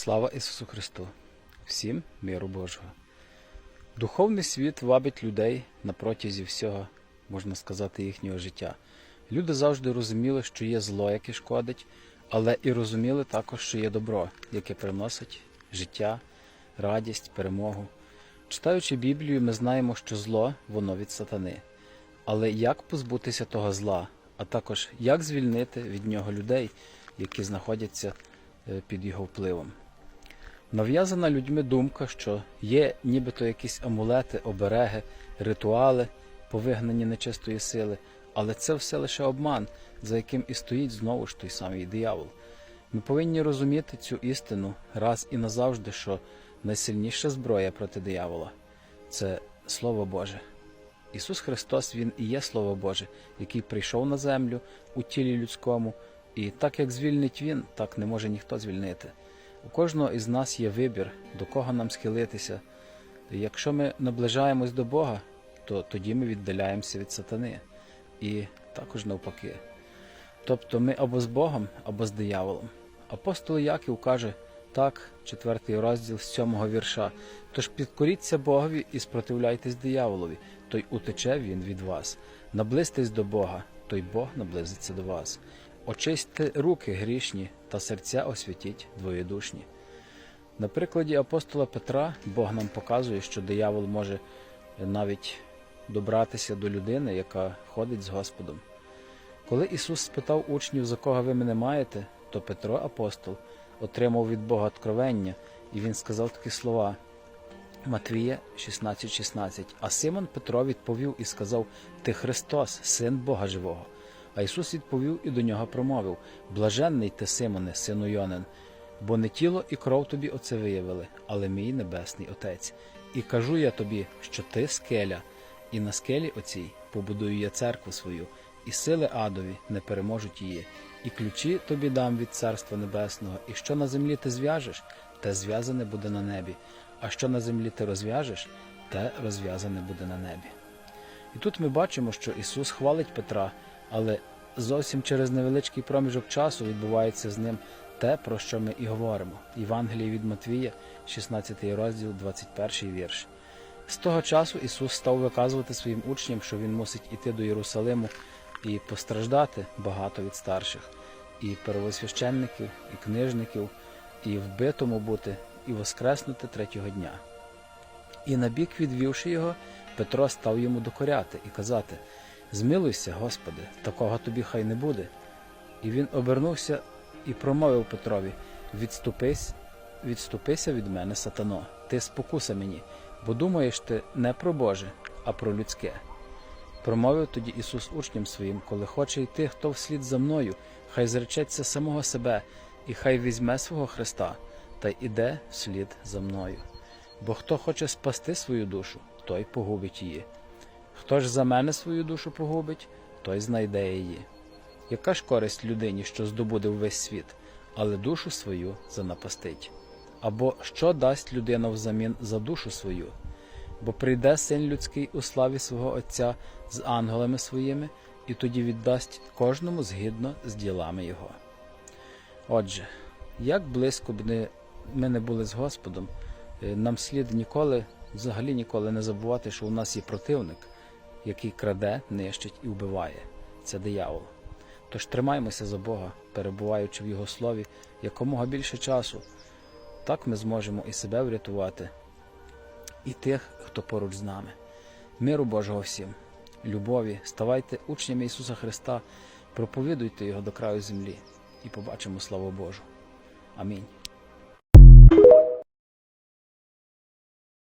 Слава Ісусу Христу! Всім миру Божого! Духовний світ вабить людей на протязі всього, можна сказати, їхнього життя. Люди завжди розуміли, що є зло, яке шкодить, але і розуміли також, що є добро, яке приносить життя, радість, перемогу. Читаючи Біблію, ми знаємо, що зло воно від сатани. Але як позбутися того зла, а також як звільнити від нього людей, які знаходяться е, під його впливом? Нав'язана людьми думка, що є нібито якісь амулети, обереги, ритуали, повигнані нечистої сили, але це все лише обман, за яким і стоїть знову ж той самий диявол. Ми повинні розуміти цю істину раз і назавжди, що найсильніша зброя проти диявола це Слово Боже. Ісус Христос, Він і є Слово Боже, який прийшов на землю у тілі людському, і так як звільнить Він, так не може ніхто звільнити. У кожного із нас є вибір, до кого нам схилитися. Якщо ми наближаємось до Бога, то тоді ми віддаляємося від сатани. І також навпаки. Тобто ми або з Богом, або з дияволом. Апостол Яків каже так, четвертий розділ з сьомого вірша. Тож підкоріться Богові і спротивляйтесь дияволові, той утече він від вас. Наблизьтесь до Бога, той Бог наблизиться до вас. Очистьте руки грішні та серця освятіть двоєдушні. На прикладі апостола Петра Бог нам показує, що диявол може навіть добратися до людини, яка ходить з Господом. Коли Ісус спитав учнів, за кого ви мене маєте, то Петро, апостол, отримав від Бога откровення, і він сказав такі слова Матвія 16,16. 16. А Симон Петро відповів і сказав: Ти Христос, син Бога живого. А Ісус відповів і до нього промовив: Блаженний ти, Симоне, сину Йонин, бо не тіло і кров тобі оце виявили, але мій небесний Отець. І кажу я тобі, що ти скеля, і на скелі оцій побудую я церкву свою, і сили адові не переможуть її, і ключі тобі дам від Царства Небесного, і що на землі ти зв'яжеш, те зв'язане буде на небі, а що на землі ти розв'яжеш, те розв'язане буде на небі. І тут ми бачимо, що Ісус хвалить Петра, але зовсім через невеличкий проміжок часу відбувається з ним те, про що ми і говоримо. Євангеліє від Матвія, 16 розділ, 21 вірш. З того часу Ісус став виказувати своїм учням, що Він мусить іти до Єрусалиму і постраждати багато від старших, і первосвященників, і книжників, і вбитому бути, і воскреснути третього дня. І набік відвівши його, Петро став йому докоряти і казати Змилуйся, Господи, такого тобі хай не буде. І він обернувся і промовив Петрові Відступись, відступися від мене, сатано, ти спокуса мені, бо думаєш ти не про Боже, а про людське. Промовив тоді Ісус учням своїм, коли хоче йти, хто вслід за мною, хай зречеться самого себе, і хай візьме свого Христа, та іде вслід за мною. Бо хто хоче спасти свою душу, той погубить її. Хто ж за мене свою душу погубить, той знайде її. Яка ж користь людині, що здобуде весь світ, але душу свою занапастить? Або що дасть людина взамін за душу свою? Бо прийде син людський у славі свого Отця з ангелами своїми, і тоді віддасть кожному згідно з ділами його. Отже, як близько б ми не були з Господом, е, нам слід ніколи, взагалі ніколи не забувати, що у нас є противник, який краде, нищить і вбиває. Це диявол. Тож тримаймося за Бога, перебуваючи в Його слові якомога більше часу. Так ми зможемо і себе врятувати, і тих, хто поруч з нами. Миру Божого всім, любові, ставайте учнями Ісуса Христа, проповідуйте Його до краю землі і побачимо славу Божу. Амінь.